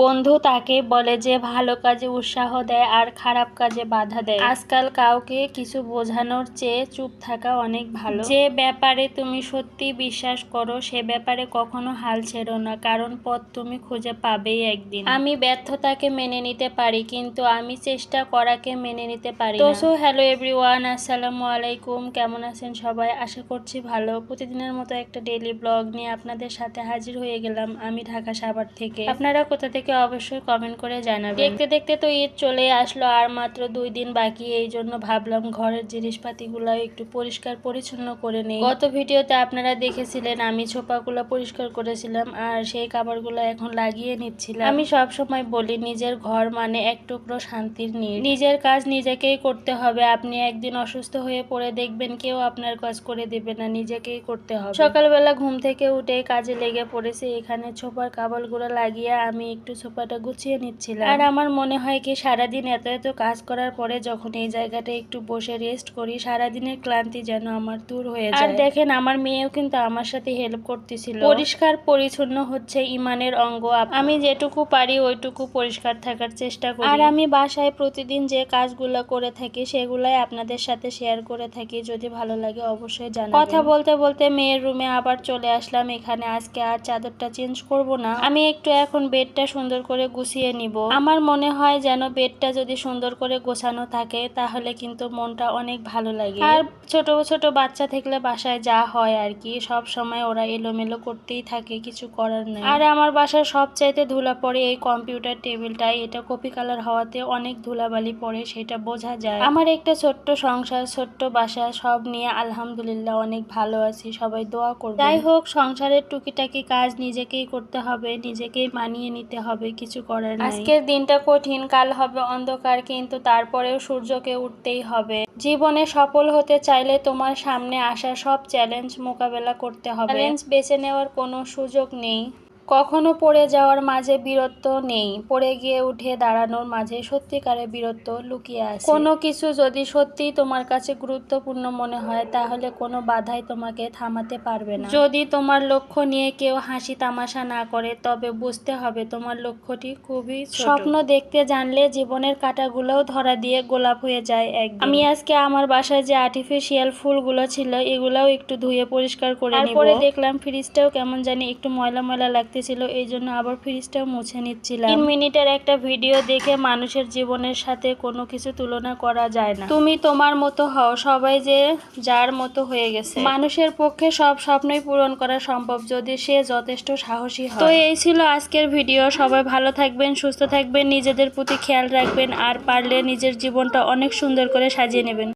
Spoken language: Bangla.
বন্ধু তাকে বলে যে, ভালো কাজে উৎসাহ দেয় আর খারাপ কাজে বাধা দেয়। আজকাল কাউকে কিছু বোঝানোর চেয়ে চুপ থাকা অনেক ভালো। যে ব্যাপারে তুমি সত্যি বিশ্বাস করো, সে ব্যাপারে কখনো হাল ছেড়ো না, কারণ পথ তুমি খুঁজে পাবেই একদিন। আমি ব্যর্থতাকে মেনে নিতে পারি, কিন্তু আমি চেষ্টা করাকে মেনে নিতে পারি তো, হ্যালো এভরিওয়ান, আসসালামু আলাইকুম। কেমন আছেন সবাই? আশা করছি ভালো। প্রতিদিনের মতো একটা ডেইলি ব্লগ নিয়ে আপনাদের সাথে হাজির হয়ে গেলাম আমি ঢাকা সাভার থেকে। আপনারা কোথা থেকে অবশ্যই কমেন্ট করে জানাবেন। দেখতে দেখতে তো ঈদ চলে আসলো, আর মাত্র দুই দিন বাকি, এই জন্য ভাবলাম ঘরের জিনিসপাতিগুলো একটু পরিষ্কার পরিচ্ছন্ন করে নেই। গত ভিডিওতে আপনারা দেখেছিলেন, আমি ছোপাগুলো পরিষ্কার করেছিলাম, আর সেই কাপড়গুলো এখন লাগিয়ে নিচ্ছিলাম। আমি সব সময় বলি, নিজের ঘর মানে এক টুকরো শান্তির নীড় নিজের কাজ নিজেকেই করতে হবে। আপনি একদিন অসুস্থ হয়ে পড়ে দেখবেন, কেউ আপনার কাজ করে দেবে না, নিজেকেই করতে হবে। সকালবেলা ঘুম থেকে উঠে কাজে লেগে পড়েছে, এখানে ছোপার কাবলগুলো লাগিয়ে আমি একটু সোফাটা গুছিয়ে নিচ্ছিলাম। আর আমার মনে হয় কি সারাদিন এত এত কাজ করার পরে যখন এই জায়গাটা একটু বসে রেস্ট করি সারাদিনের ক্লান্তি যেন আমার দূর হয়ে যায়। আর দেখেন আমার মেয়েও কিন্তু আমার সাথে হেল্প করতেছিল। পরিষ্কার পরিচ্ছন্ন হচ্ছে ইমানের অঙ্গ আমি যেটুকু পারি ওইটুকু পরিষ্কার থাকার চেষ্টা করি। আর আমি বাসায় প্রতিদিন যে কাজগুলো করে থাকি সেগুলাই আপনাদের সাথে শেয়ার করে থাকি। যদি ভালো লাগে অবশ্যই জানাবেন। কথা বলতে বলতে মেয়ের রুমে আবার চলে আসলাম। এখানে আজকে আর চাদরটা চেঞ্জ করব না। আমি একটু এখন বেডটা সুন্দর করে গুছিয়ে নিব। আমার মনে হয় যেন বেডটা যদি সুন্দর করে গোছানো থাকে, তাহলে কিন্তু মনটা অনেক ভালো লাগে। আর ছোট ছোট বাচ্চা থাকলে বাসায় যা হয় আর কি, সব সময় ওরা এলোমেলো করতেই থাকে, কিছু করার নেই। আর আমার বাসায় সবচাইতে ধুলা পড়ে এই কম্পিউটার টেবিলটাই, এটা কপি কালার হওয়াতে অনেক ধুলাবালি পড়ে, সেটা বোঝা যায়। আমার একটা ছোট্ট সংসার, ছোট্ট বাসা, সব নিয়ে আলহামদুলিল্লাহ অনেক ভালো আছি, সবাই দোয়া করবে যাই হোক, সংসারের টুকিটাকি কাজ নিজেকেই করতে হবে, নিজেকেই মানিয়ে নিতে হবে। কিছু করার নাই। আজকের দিনটা কঠিন কাল হবে অন্ধকার কিন্তু তারপরেও সূর্যকে উঠতেই হবে। জীবনে সফল হতে চাইলে তোমার সামনে আসা সব চ্যালেঞ্জ মোকাবেলা করতে হবে। চ্যালেঞ্জ বেছে নেওয়ার কোনো সুযোগ নেই। কখনো পড়ে যাওয়ার মাঝে বীরত্ব নেই পড়ে গিয়ে উঠে দাঁড়ানোর মাঝে সত্যিকারের বীরত্ব লুকিয়ে আছে। কোনো কিছু যদি সত্যি তোমার কাছে গুরুত্বপূর্ণ মনে হয় তাহলে কোনো বাধাই তোমাকে থামাতে পারবে না। যদি তোমার লক্ষ্য নিয়ে কেউ হাসি তামাশা না করে তবে বুঝতে হবে তোমার লক্ষ্যটি খুবই স্বপ্ন দেখতে জানলে জীবনের কাঁটাগুলোও ধরা দিয়ে গোলাপ হয়ে যায় এক আমি আজকে আমার বাসায় যে আর্টিফিশিয়াল ফুলগুলো ছিল এগুলাও একটু ধুয়ে পরিষ্কার করে তারপরে দেখলাম ফ্রিজটাও কেমন জানি একটু ময়লা ময়লা লাগতেছিল এই জন্য আবার ফ্রিজটাও মুছে নিচ্ছিলাম। তিন মিনিটের একটা ভিডিও দেখে মানুষের জীবনের সাথে কোনো কিছু তুলনা করা যায় না। তুমি তোমার মতো হও সবাই যে যার মতো হয়ে গেছে। মানুষের পক্ষে সব স্বপ্নই পূরণ করা সম্ভব যদি সে যথেষ্ট সাহসী হয়। তো এই ছিল আজকের ভিডিও সবাই ভালো থাকবেন সুস্থ থাকবেন নিজেদের প্রতি খেয়াল রাখবেন আর পারলে নিজের জীবনটা অনেক সুন্দর করে সাজিয়ে নেবেন।